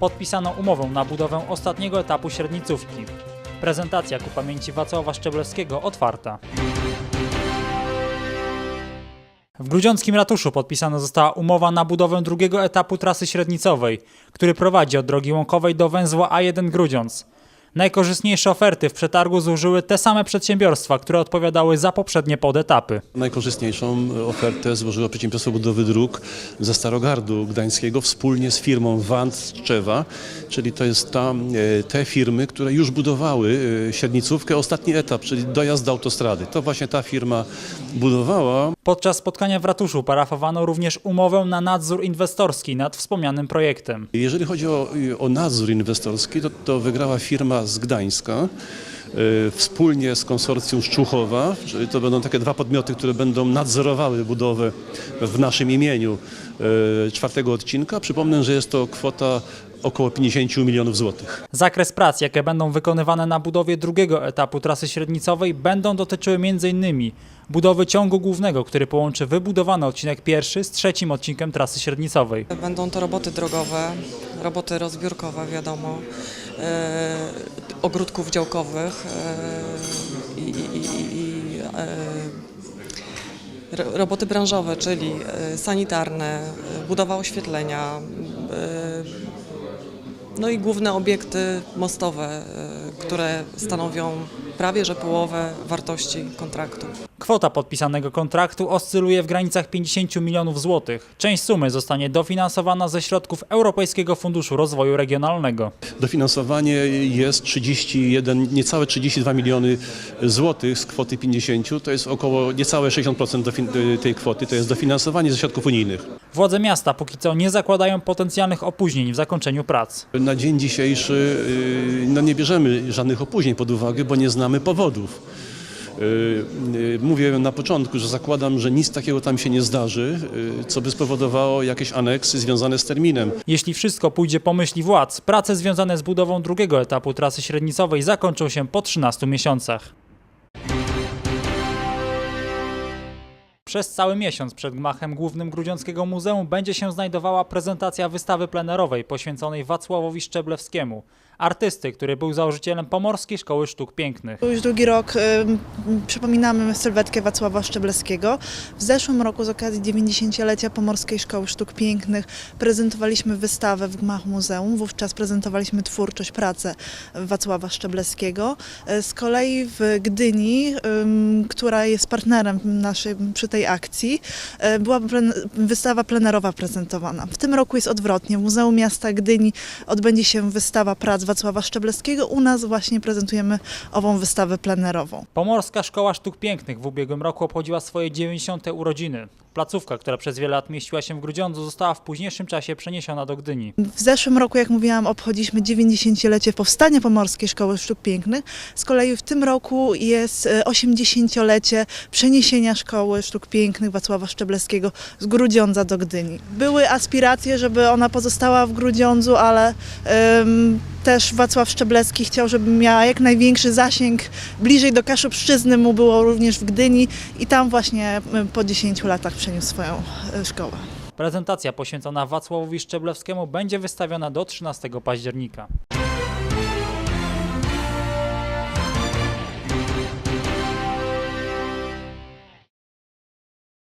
podpisano umowę na budowę ostatniego etapu średnicówki. Prezentacja ku pamięci Wacława Szczeblewskiego otwarta. W grudziąckim ratuszu podpisana została umowa na budowę drugiego etapu trasy średnicowej, który prowadzi od drogi łąkowej do węzła A1 Grudziądz. Najkorzystniejsze oferty w przetargu złożyły te same przedsiębiorstwa, które odpowiadały za poprzednie podetapy. Najkorzystniejszą ofertę złożyło przedsiębiorstwo budowy dróg ze Starogardu Gdańskiego wspólnie z firmą Wand Tczewa, czyli to jest ta, e, te firmy, które już budowały e, średnicówkę, ostatni etap, czyli dojazd do autostrady. To właśnie ta firma budowała. Podczas spotkania w ratuszu parafowano również umowę na nadzór inwestorski nad wspomnianym projektem. Jeżeli chodzi o, o nadzór inwestorski, to, to wygrała firma z Gdańska. e, Wspólnie z konsorcjum Szczuchowa, czyli to będą takie dwa podmioty, które będą nadzorowały budowę w naszym imieniu e, czwartego odcinka. Przypomnę, że jest to kwota około 50 milionów złotych. Zakres prac, jakie będą wykonywane na budowie drugiego etapu trasy średnicowej, będą dotyczyły m.in. budowy ciągu głównego, który połączy wybudowany odcinek pierwszy z trzecim odcinkiem trasy średnicowej. Będą to roboty drogowe, roboty rozbiórkowe, wiadomo, ogródków działkowych e, i, i, i, e, ro- roboty branżowe, czyli e, sanitarne, e, budowa oświetlenia, e, no i główne obiekty mostowe, e, które stanowią prawie że połowę wartości kontraktu. Kwota podpisanego kontraktu oscyluje w granicach 50 milionów złotych. Część sumy zostanie dofinansowana ze środków Europejskiego Funduszu Rozwoju Regionalnego. Dofinansowanie jest 31, niecałe 32 miliony złotych z kwoty 50. To jest około niecałe 60% dofin- tej kwoty. To jest dofinansowanie ze środków unijnych. Władze miasta póki co nie zakładają potencjalnych opóźnień w zakończeniu prac. Na dzień dzisiejszy y, no nie bierzemy żadnych opóźnień pod uwagę, bo nie znamy powodów. Y, y, Mówię na początku, że zakładam, że nic takiego tam się nie zdarzy, co by spowodowało jakieś aneksy związane z terminem. Jeśli wszystko pójdzie po myśli władz, prace związane z budową drugiego etapu trasy średnicowej zakończą się po 13 miesiącach. Przez cały miesiąc przed gmachem głównym Grudziąckiego Muzeum będzie się znajdowała prezentacja wystawy plenerowej poświęconej Wacławowi Szczeblewskiemu, artysty, który był założycielem Pomorskiej Szkoły Sztuk Pięknych. Już drugi rok ym, przypominamy sylwetkę Wacława Szczeblewskiego. W zeszłym roku z okazji 90-lecia Pomorskiej Szkoły Sztuk Pięknych prezentowaliśmy wystawę w gmach muzeum. Wówczas prezentowaliśmy twórczość, pracę Wacława Szczeblewskiego. E, Z kolei w Gdyni, ym, która jest partnerem naszej, przy tej akcji, e, była wystawa plenerowa prezentowana. W tym roku jest odwrotnie. W Muzeum Miasta Gdyni odbędzie się wystawa prac Wacława Szczeblewskiego. U nas właśnie prezentujemy ową wystawę plenerową. Pomorska Szkoła Sztuk Pięknych w ubiegłym roku obchodziła swoje 90. urodziny. Placówka, która przez wiele lat mieściła się w Grudziądzu, została w późniejszym czasie przeniesiona do Gdyni. W zeszłym roku, jak mówiłam, obchodziliśmy 90-lecie powstania Pomorskiej Szkoły Sztuk Pięknych. Z kolei w tym roku jest e, 80-lecie przeniesienia Szkoły Sztuk Pięknych Wacława Szczeblewskiego z Grudziądza do Gdyni. Były aspiracje, żeby ona pozostała w Grudziądzu, ale też Wacław Szczeblewski chciał, żeby miała jak największy zasięg. Bliżej do Kaszubszczyzny mu było również w Gdyni i tam właśnie em, po 10 latach przeniósł swoją e, szkołę. Prezentacja poświęcona Wacławowi Szczeblewskiemu będzie wystawiona do 13 października.